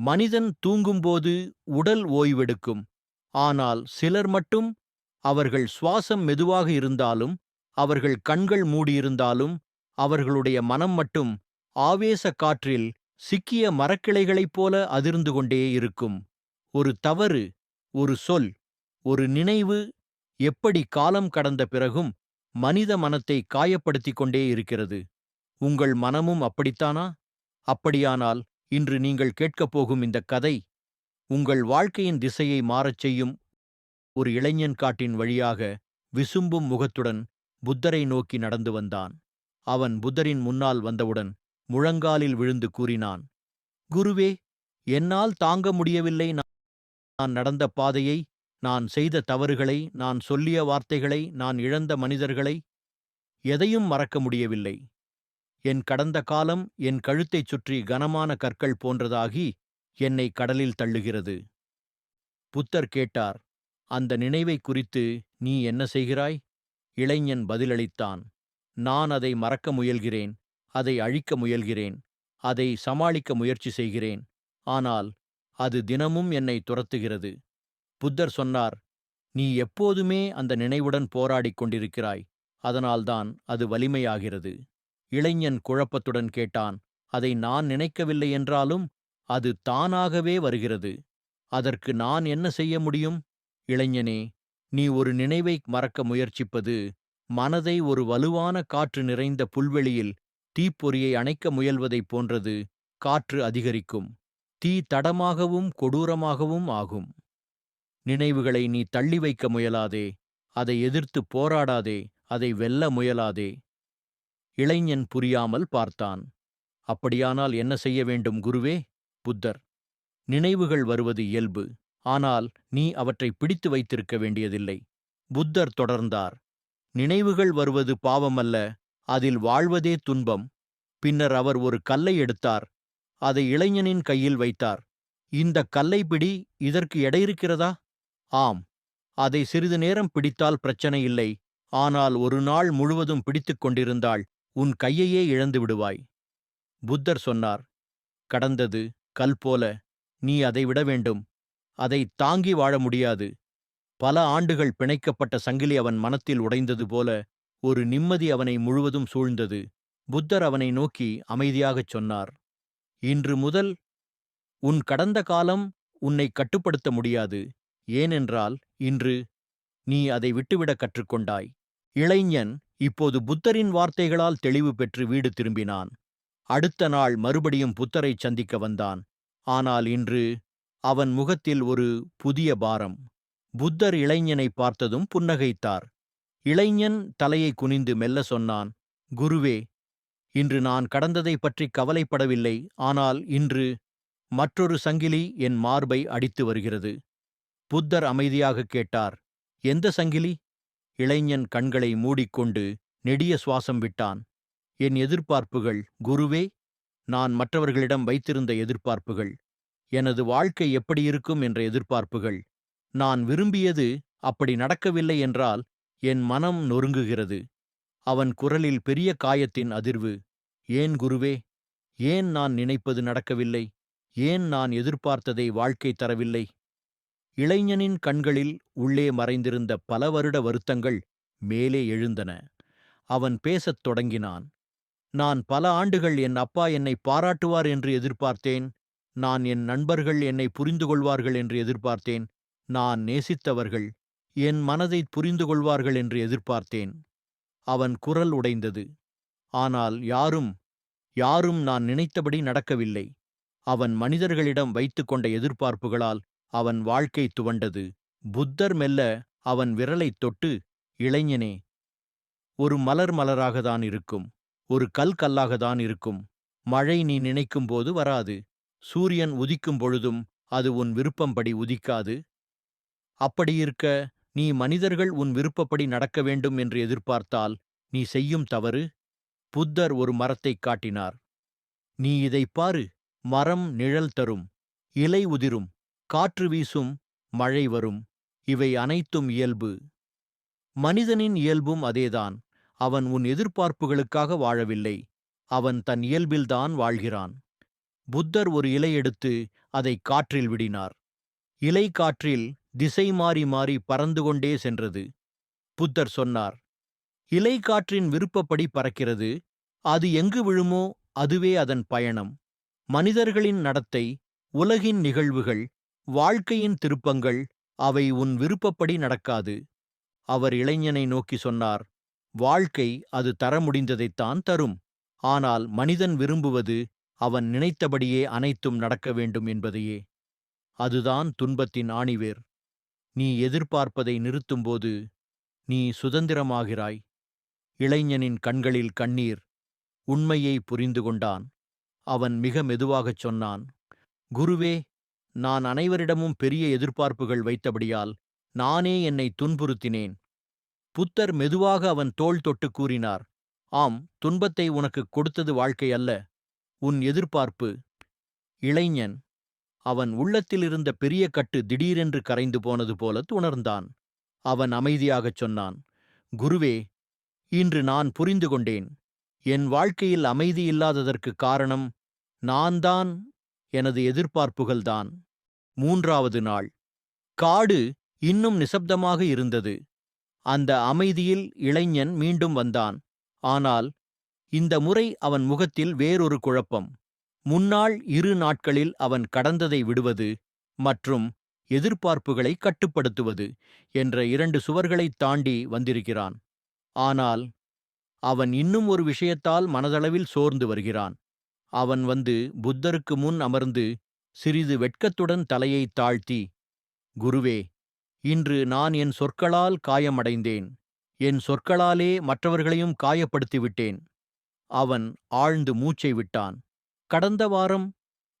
மனிதன் தூங்கும்போது உடல் ஓய்வெடுக்கும். ஆனால் சிலர் மட்டும் அவர்கள் சுவாசம் மெதுவாக இருந்தாலும் அவர்கள் கண்கள் மூடியிருந்தாலும் அவர்களுடைய மனம் மட்டும் ஆவேச காற்றில் சிக்கிய மரக்கிளைகளைப் போல அதிர்ந்து கொண்டே இருக்கும். ஒரு தவறு ஒரு சொல் ஒரு நினைவு எப்படி காலம் கடந்த பிறகும் மனித மனத்தை காயப்படுத்திக் கொண்டே இருக்கிறது? உங்கள் மனமும் அப்படித்தானா? அப்படியானால் இன்று நீங்கள் கேட்கப் போகும் இந்த கதை உங்கள் வாழ்க்கையின் திசையை மாறச் செய்யும் ஒரு இளைஞன் காட்டின் வழியாக விசும்பும் முகத்துடன் புத்தரை நோக்கி நடந்து வந்தான். அவன் புத்தரின் முன்னால் வந்தவுடன் முழங்காலில் விழுந்து கூறினான் குருவே என்னால் தாங்க முடியவில்லை. நான் நடந்த பாதையை நான் செய்த தவறுகளை நான் சொல்லிய வார்த்தைகளை நான் இழந்த மனிதர்களை எதையும் மறக்க முடியவில்லை. என் கடந்த காலம் என் கழுத்தைச் சுற்றி கனமான கற்கள் போன்றதாகி என்னை கடலில் தள்ளுகிறது. புத்தர் கேட்டார் அந்த நினைவை குறித்து நீ என்ன செய்கிறாய்? இளைஞன் பதிலளித்தான் நான் அதை மறக்க முயல்கிறேன் அதை அழிக்க முயல்கிறேன் அதை சமாளிக்க முயற்சி செய்கிறேன் ஆனால் அது தினமும் என்னை துரத்துகிறது. புத்தர் சொன்னார் நீ எப்போதுமே அந்த நினைவுடன் போராடிக் கொண்டிருக்கிறாய் அதனால்தான் அது வலிமையாகிறது. இளைஞன் குழப்பத்துடன் கேட்டான் அதை நான் நினைக்கவில்லை என்றாலும் அது தானாகவே வருகிறது. அதற்கு நான் என்ன செய்ய முடியும்? இளைஞனே நீ ஒரு நினைவை மறக்க முயற்சிப்பது மனதை ஒரு வலுவான காற்று நிறைந்த புல்வெளியில் தீப்பொறியை அணைக்க முயல்வதைப் போன்றது காற்று அதிகரிக்கும். தீ தடமாகவும் கொடூரமாகவும் ஆகும். நினைவுகளை நீ தள்ளி வைக்க முயலாதே அதை எதிர்த்து போராடாதே அதை வெல்ல முயலாதே. இளைஞன் புரியாமல் பார்த்தான். அப்படியானால் என்ன செய்ய வேண்டும் குருவே? புத்தர் நினைவுகள் வருவது இயல்பு. ஆனால் நீ அவற்றை பிடித்து வைத்திருக்க வேண்டியதில்லை. புத்தர் தொடர்ந்தார். நினைவுகள் வருவது பாவமல்ல அதில் வாழ்வதே துன்பம். பின்னர் அவர் ஒரு கல்லை எடுத்தார். அதை இளைஞனின் கையில் வைத்தார். இந்த கல்லை பிடி இதற்கு எடையிருக்கிறதா ஆம். அதை சிறிது நேரம் பிடித்தால் பிரச்சனை இல்லை. ஆனால் ஒரு நாள் முழுவதும் பிடித்துக் கொண்டிருந்தாள். உன் கையையே இழந்து விடுவாய். புத்தர் சொன்னார் கடந்தது கல் போல நீ அதை விட வேண்டும். அதை தாங்கி வாழ முடியாது. பல ஆண்டுகள் பிணைக்கப்பட்ட சங்கிலி அவன் மனத்தில் உடைந்தது போல ஒரு நிம்மதி அவனை முழுவதும் சூழ்ந்தது. புத்தர் அவனை நோக்கி அமைதியாகச் சொன்னார் இன்று முதல் உன் கடந்த காலம் உன்னை கட்டுப்படுத்த முடியாது. ஏனென்றால் இன்று நீ அதை விட்டுவிடக் கற்றுக்கொண்டாய். இளைஞன் இப்போது புத்தரின் வார்த்தைகளால் தெளிவு பெற்று வீடு திரும்பினான். அடுத்த நாள் மறுபடியும் புத்தரைச் சந்திக்க வந்தான். ஆனால் இன்று அவன் முகத்தில் ஒரு புதிய பாரம். புத்தர் இளைஞனை பார்த்ததும் புன்னகைத்தார். இளைஞன் தலையை குனிந்து மெல்ல சொன்னான் குருவே இன்று நான் கடந்ததை பற்றி கவலைப்படவில்லை. ஆனால் இன்று மற்றொரு சங்கிலி என் மார்பை அடித்து வருகிறது. புத்தர் அமைதியாகக் கேட்டார் எந்த சங்கிலி? இளைஞன் கண்களை மூடிக்கொண்டு நெடிய சுவாசம் விட்டான். என் எதிர்பார்ப்புகள் குருவே நான் மற்றவர்களிடம் வைத்திருந்த எதிர்பார்ப்புகள். எனது வாழ்க்கை எப்படி இருக்கும் என்ற எதிர்பார்ப்புகள். நான் விரும்பியது அப்படி நடக்கவில்லை என்றால் என் மனம் நொறுங்குகிறது. அவன் குரலில் பெரிய காயத்தின் அதிர்வு. ஏன் குருவே ஏன் நான் நினைப்பது நடக்கவில்லை? ஏன் நான் எதிர்பார்த்ததை வாழ்க்கை தரவில்லை? இளைஞனின் கண்களில் உள்ளே மறைந்திருந்த பல வருட வருத்தங்கள் மேலே எழுந்தன. அவன் பேசத் தொடங்கினான். நான் பல ஆண்டுகள் என் அப்பா என்னை பாராட்டுவார் என்று எதிர்பார்த்தேன். நான் என் நண்பர்கள் என்னை புரிந்து கொள்வார்கள் என்று எதிர்பார்த்தேன். நான் நேசித்தவர்கள் என் மனதை புரிந்து கொள்வார்கள் என்று எதிர்பார்த்தேன். அவன் குரல் உடைந்தது. ஆனால் யாரும் யாரும் நான் நினைத்தபடி நடக்கவில்லை. அவன் மனிதர்களிடம் வைத்துக்கொண்ட எதிர்பார்ப்புகளால் அவன் வாழ்க்கை துவண்டது. புத்தர் மெல்ல அவன் விரலைத் தொட்டு இளைஞனே ஒரு மலர் மலராகத்தான் இருக்கும் ஒரு கல் கல்லாகத்தான் இருக்கும். மழை நீ நினைக்கும்போது வராது. சூரியன் உதிக்கும் பொழுதும் அது உன் விருப்பம்படி உதிக்காது. அப்படியிருக்க நீ மனிதர்கள் உன் விருப்பப்படி நடக்க வேண்டும் என்று எதிர்பார்த்தால் நீ செய்யும் தவறு? புத்தர் ஒரு மரத்தைக் காட்டினார். நீ இதைப் பாரு மரம் நிழல் தரும் இலை உதிரும் காற்று வீசும் மழை வரும். இவை அனைத்தும் இயல்பு. மனிதனின் இயல்பும் அதேதான். அவன் உன் எதிர்பார்ப்புகளுக்காக வாழவில்லை. அவன் தன் இயல்பில்தான் வாழ்கிறான். புத்தர் ஒரு இலை எடுத்து அதை காற்றில் விடினார். இலை காற்றில் திசை மாறி மாறி பறந்து கொண்டே சென்றது. புத்தர் சொன்னார் இலை காற்றின் விருப்பப்படி பறக்கிறது. அது எங்கு விழுமோ அதுவே அதன் பயணம். மனிதர்களின் நடத்தை உலகின் நிகழ்வுகள் வாழ்க்கையின் திருப்பங்கள் அவை உன் விருப்பப்படி நடக்காது. அவர் இளைஞனை நோக்கி சொன்னார் வாழ்க்கை அது தர முடிந்ததைத்தான் தரும். ஆனால் மனிதன் விரும்புவது அவன் நினைத்தபடியே அனைத்தும் நடக்க வேண்டும் என்பதையே. அதுதான் துன்பத்தின் ஆணிவேர். நீ எதிர்பார்ப்பதை நிறுத்தும்போது நீ சுதந்திரமாகிறாய் இளைஞனின் கண்களில் கண்ணீர் உண்மையை புரிந்து கொண்டான். அவன் மிக மெதுவாகச் சொன்னான் குருவே நான் அனைவரிடமும் பெரிய எதிர்பார்ப்புகள் வைத்தபடியால் நானே என்னை துன்புறுத்தினேன். புத்தர் மெதுவாக அவன் தோள் தொட்டு கூறினார் ஆம் துன்பத்தை உனக்குக் கொடுத்தது வாழ்க்கை அல்ல உன் எதிர்பார்ப்பு. இளைஞன். அவன் உள்ளத்திலிருந்த பெரிய கட்டு திடீரென்று கரைந்து போனது போல உணர்ந்தான் அவன் அமைதியாகச் சொன்னான் குருவே இன்று நான் புரிந்து கொண்டேன். என் வாழ்க்கையில் அமைதி இல்லாததற்கு காரணம் நான் தான் எனது எதிர்பார்ப்புகள்தான். மூன்றாவது நாள். காடு இன்னும் நிசப்தமாக இருந்தது. அந்த அமைதியில் இளைஞன் மீண்டும் வந்தான். ஆனால் இந்த முறை அவன் முகத்தில் வேறொரு குழப்பம். முன்னாள் இரு நாட்களில் அவன் கடந்ததை விடுவது மற்றும் எதிர்பார்ப்புகளை கட்டுப்படுத்துவது என்ற இரண்டு சுவர்களைத் தாண்டி வந்திருக்கிறான். ஆனால் அவன் இன்னும் ஒரு விஷயத்தால் மனதளவில் சோர்ந்து வருகிறான். அவன் வந்து புத்தருக்கு முன் அமர்ந்து சிறிது வெட்கத்துடன் தலையை தாழ்த்தி குருவே இன்று நான் என் சொற்களால் காயமடைந்தேன். என் சொற்களாலே மற்றவர்களையும் காயப்படுத்திவிட்டேன். அவன் ஆழ்ந்து மூச்சை விட்டான். கடந்த வாரம்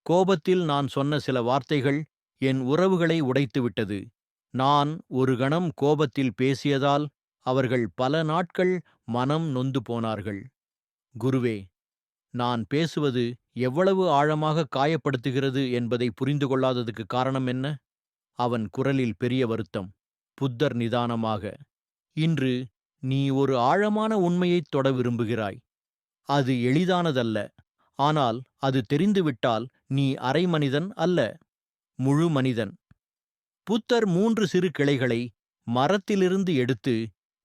கோபத்தில் நான் சொன்ன சில வார்த்தைகள் என் உறவுகளை உடைத்துவிட்டது. நான் ஒரு கணம் கோபத்தில் பேசியதால் அவர்கள் பல நாட்கள் மனம் நொந்து போனார்கள். குருவே நான் பேசுவது எவ்வளவு ஆழமாக காயப்படுத்துகிறது என்பதை புரிந்து கொள்ளாததுக்கு காரணம் என்ன? அவன் குரலில் பெரிய வருத்தம். புத்தர் நிதானமாக இன்று நீ ஒரு ஆழமான உண்மையைத் தொட விரும்புகிறாய். அது எளிதானதல்ல. ஆனால் அது தெரிந்துவிட்டால் நீ அரை மனிதன் அல்ல முழு மனிதன். புத்தர் மூன்று சிறு கிளைகளை மரத்திலிருந்து எடுத்து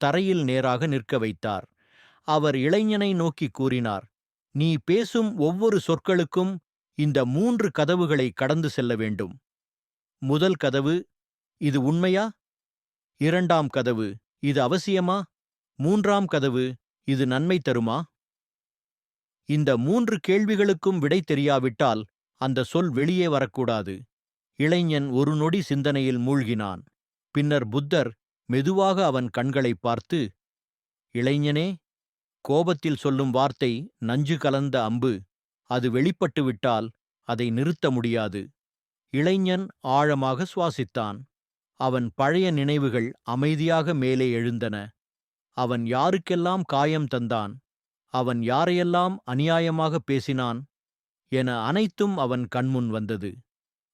தரையில் நேராக நிற்க வைத்தார். அவர் இளைஞனை நோக்கி கூறினார் நீ பேசும் ஒவ்வொரு சொற்களுக்கும் இந்த மூன்று கதவுகளை கடந்து செல்ல வேண்டும். முதல் கதவு இது உண்மையா? இரண்டாம் கதவு இது அவசியமா? மூன்றாம் கதவு இது நன்மை தருமா? இந்த மூன்று கேள்விகளுக்கும் விடை தெரியாவிட்டால் அந்த சொல் வெளியே வரக்கூடாது. இளைஞன் ஒரு நொடி சிந்தனையில் மூழ்கினான். பின்னர் புத்தர் மெதுவாக அவன் கண்களைப் பார்த்து இளைஞனே கோபத்தில் சொல்லும் வார்த்தை நஞ்சு கலந்த அம்பு. அது வெளிப்பட்டுவிட்டால் அதை நிறுத்த முடியாது. இளைஞன் ஆழமாக சுவாசித்தான். அவன் பழைய நினைவுகள் அமைதியாக மேலே எழுந்தன. அவன் யாருக்கெல்லாம் காயம் தந்தான்? அவன் யாரையெல்லாம் அநியாயமாக பேசினான்? என அனைத்தும் அவன் கண்முன் வந்தது.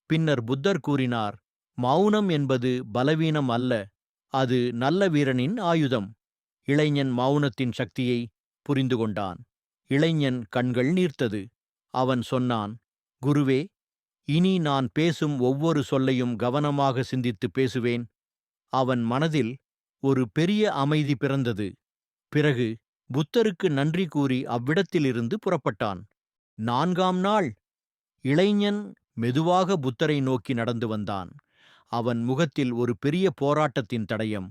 பின்னர் புத்தர் கூறினார் மௌனம் என்பது பலவீனம் அல்ல. அது நல்ல வீரனின் ஆயுதம். இளைஞன் மௌனத்தின் சக்தியை புரிந்து கொண்டான் இளைஞன் கண்கள் நீர்த்தது. அவன் சொன்னான் குருவே இனி நான் பேசும் ஒவ்வொரு சொல்லையும் கவனமாக சிந்தித்து பேசுவேன். அவன் மனதில் ஒரு பெரிய அமைதி பிறந்தது. பிறகு புத்தருக்கு நன்றி கூறி அவ்விடத்திலிருந்து புறப்பட்டான். நான்காம் நாள். இளைஞன் மெதுவாக புத்தரை நோக்கி நடந்து வந்தான். அவன் முகத்தில் ஒரு பெரிய போராட்டத்தின் தடயம்.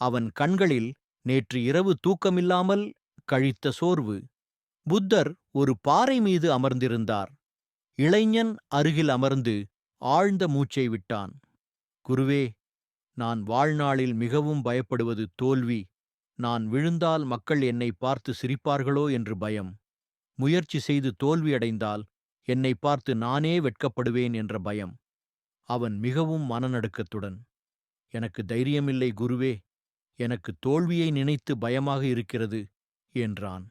அவன் கண்களில் நேற்று இரவு தூக்கமில்லாமல் கழித்த சோர்வு. புத்தர் ஒரு பாறை மீது அமர்ந்திருந்தார். இளைஞன் அருகில் அமர்ந்து ஆழ்ந்த மூச்சை விட்டான். குருவே நான் வாழ்நாளில் மிகவும் பயப்படுவது தோல்வி. நான் விழுந்தால் மக்கள் என்னை பார்த்து சிரிப்பார்களோ என்று பயம். முயற்சி செய்து தோல்வியடைந்தால் என்னை பார்த்து நானே வெட்கப்படுவேன் என்ற பயம். அவன் மிகவும் மனநடுக்கத்துடன் எனக்கு தைரியமில்லை குருவே. எனக்கு தோல்வியை நினைத்து பயமாக இருக்கிறது. என்றான்.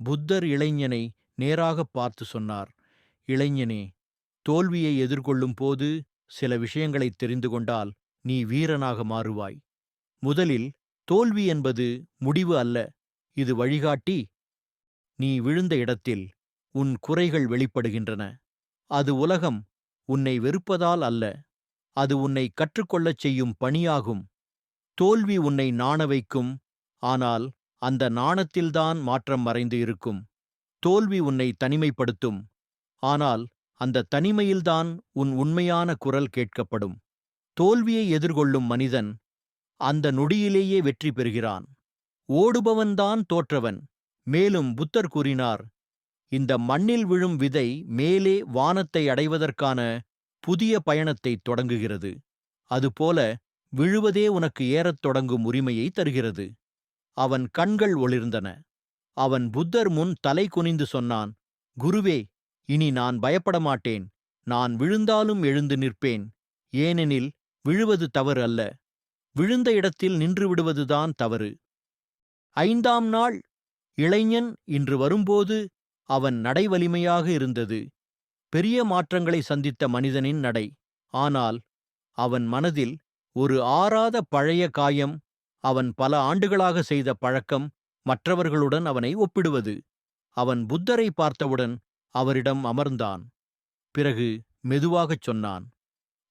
புத்தர் இளைஞனை நேராகப் பார்த்து சொன்னார் இளைஞனே தோல்வியை எதிர்கொள்ளும் போது சில விஷயங்களைத் தெரிந்து கொண்டால் நீ வீரனாக மாறுவாய். முதலில் தோல்வி என்பது முடிவு அல்ல இது வழிகாட்டி. நீ விழுந்த இடத்தில் உன் குறைகள் வெளிப்படுகின்றன. அது உலகம் உன்னை வெறுப்பதால் அல்ல அது உன்னை கற்றுக்கொள்ளச் செய்யும் பணியாகும். தோல்வி உன்னை நாண வைக்கும் ஆனால் அந்த நாணத்தில்தான் மாற்றம் மறைந்து இருக்கும். தோல்வி உன்னை தனிமைப்படுத்தும். ஆனால் அந்த தனிமையில்தான் உன் உண்மையான குரல் கேட்கப்படும். தோல்வியை எதிர்கொள்ளும் மனிதன் அந்த நொடியிலேயே வெற்றி பெறுகிறான். ஓடுபவன்தான் தோற்றவன். மேலும் புத்தர் கூறினார் இந்த மண்ணில் விழும் விதை மேலே வானத்தை அடைவதற்கான புதிய பயணத்தை தொடங்குகிறது. அதுபோல விழுவதே உனக்கு ஏறத் தொடங்கும் உரிமையை தருகிறது. அவன் கண்கள் ஒளிர்ந்தன. அவன் புத்தர் முன் தலை குனிந்து சொன்னான் குருவே இனி நான் பயப்பட மாட்டேன் நான் விழுந்தாலும் எழுந்து நிற்பேன். ஏனெனில் விழுவது தவறு அல்ல. விழுந்த இடத்தில் நின்று விடுவதுதான் தவறு. ஐந்தாம் நாள் இளைஞன் இன்று வரும்போது அவன் நடை வலிமையாக இருந்தது. பெரிய மாற்றங்களை சந்தித்த மனிதனின் நடை. ஆனால் அவன் மனதில் ஒரு ஆறாத பழைய காயம் அவன் பல ஆண்டுகளாக செய்த பழக்கம் மற்றவர்களுடன் அவனை ஒப்பிடுவது. அவன் புத்தரை பார்த்தவுடன் அவரிடம் அமர்ந்தான். பிறகு மெதுவாகச் சொன்னான்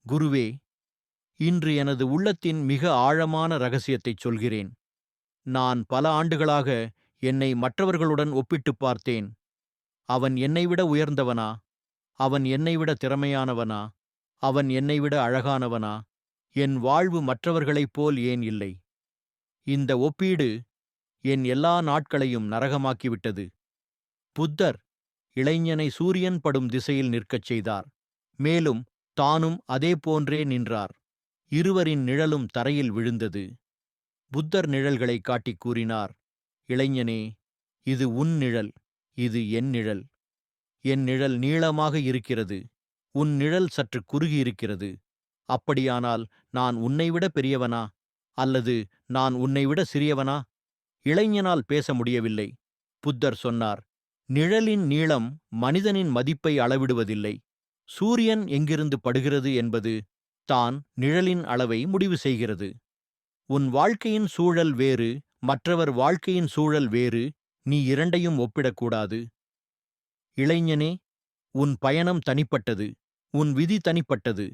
குருவே இன்று எனது உள்ளத்தின் மிக ஆழமான ரகசியத்தைச் சொல்கிறேன். நான் பல ஆண்டுகளாக என்னை மற்றவர்களுடன் ஒப்பிட்டுப் பார்த்தேன். அவன் என்னைவிட உயர்ந்தவனா? அவன் என்னைவிட திறமையானவனா? அவன் என்னைவிட அழகானவனா? என் வாழ்வு மற்றவர்களைப் போல் ஏன் இல்லை? இந்த ஒப்பீடு என் எல்லா நாட்களையும் நரகமாக்கிவிட்டது. புத்தர் இளைஞனை சூரியன் படும் திசையில் நிற்கச் செய்தார். மேலும் தானும் அதேபோன்றே நின்றார். இருவரின் நிழலும் தரையில் விழுந்தது. புத்தர் நிழல்களை காட்டிக் கூறினார் இளைஞனே இது உன் நிழல் இது என் நிழல். என் நிழல் நீளமாக இருக்கிறது. உன் நிழல் சற்று குறுகியிருக்கிறது. அப்படியானால் நான் உன்னைவிட பெரியவனா? அல்லது நான் உன்னைவிட சிறியவனா? இளைஞனால் பேச முடியவில்லை. புத்தர் சொன்னார் நிழலின் நீளம் மனிதனின் மதிப்பை அளவிடுவதில்லை. சூரியன் எங்கிருந்து படுகிறது என்பது தான் நிழலின் அளவை முடிவு செய்கிறது. உன் வாழ்க்கையின் சூழல் வேறு மற்றவர் வாழ்க்கையின் சூழல் வேறு நீ இரண்டையும் ஒப்பிடக்கூடாது. இளைஞனே உன் பயணம் தனிப்பட்டது உன் விதி தனிப்பட்டது.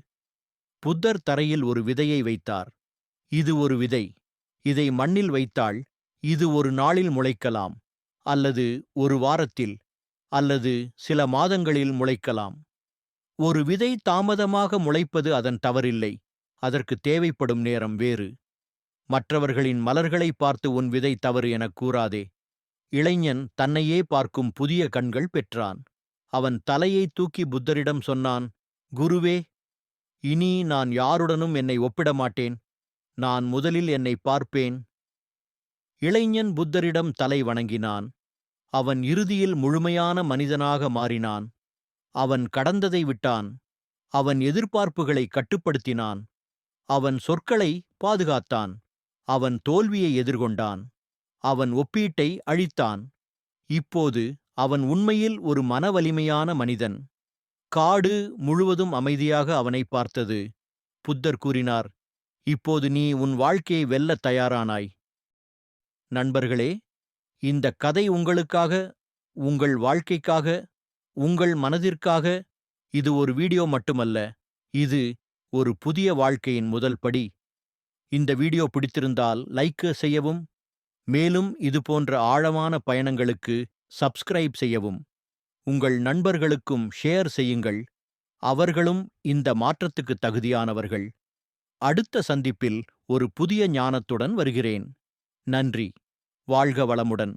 புத்தர் தரையில் ஒரு விதையை வைத்தார். இது ஒரு விதை. இதை மண்ணில் வைத்தால் இது ஒரு நாளில் முளைக்கலாம் அல்லது ஒரு வாரத்தில் அல்லது சில மாதங்களில் முளைக்கலாம். ஒரு விதை தாமதமாக முளைப்பது அதன் தவறில்லை. அதற்கு தேவைப்படும் நேரம் வேறு. மற்றவர்களின் மலர்களை பார்த்து உன் விதை தவறு எனக் கூறாதே. இளைஞன் தன்னையே பார்க்கும் புதிய கண்கள் பெற்றான். அவன் தலையை தூக்கி புத்தரிடம் சொன்னான் குருவே இனி நான் யாருடனும் என்னை ஒப்பிட மாட்டேன் நான் முதலில் என்னை பார்ப்பேன். இளைஞன் புத்தரிடம் தலை வணங்கினான். அவன் இறுதியில் முழுமையான மனிதனாக மாறினான். அவன் கடந்ததை விட்டான். அவன் எதிர்பார்ப்புகளை கட்டுப்படுத்தினான். அவன் சொற்களை பாதுகாத்தான். அவன் தோல்வியை எதிர்கொண்டான். அவன் ஒப்பீட்டை அழித்தான். இப்போது அவன் உண்மையில் ஒரு மனவலிமையான மனிதன். காடு முழுவதும் அமைதியாக அவனை பார்த்தது. புத்தர் கூறினார் இப்போது நீ உன் வாழ்க்கையை வெல்லத் தயாரானாய். நண்பர்களே இந்த கதை உங்களுக்காக உங்கள் வாழ்க்கைக்காக உங்கள் மனதிற்காக இது ஒரு வீடியோ மட்டுமல்ல இது ஒரு புதிய வாழ்க்கையின் முதல் படி. இந்த வீடியோ பிடித்திருந்தால் லைக் செய்யவும் மேலும் இது போன்ற ஆழமான பயணங்களுக்கு சப்ஸ்கிரைப் செய்யவும். உங்கள் நண்பர்களுக்கும் ஷேர் செய்யுங்கள். அவர்களும் இந்த மாற்றத்துக்கு தகுதியானவர்கள். அடுத்த சந்திப்பில் ஒரு புதிய ஞானத்துடன் வருகிறேன். நன்றி. வாழ்க வளமுடன்.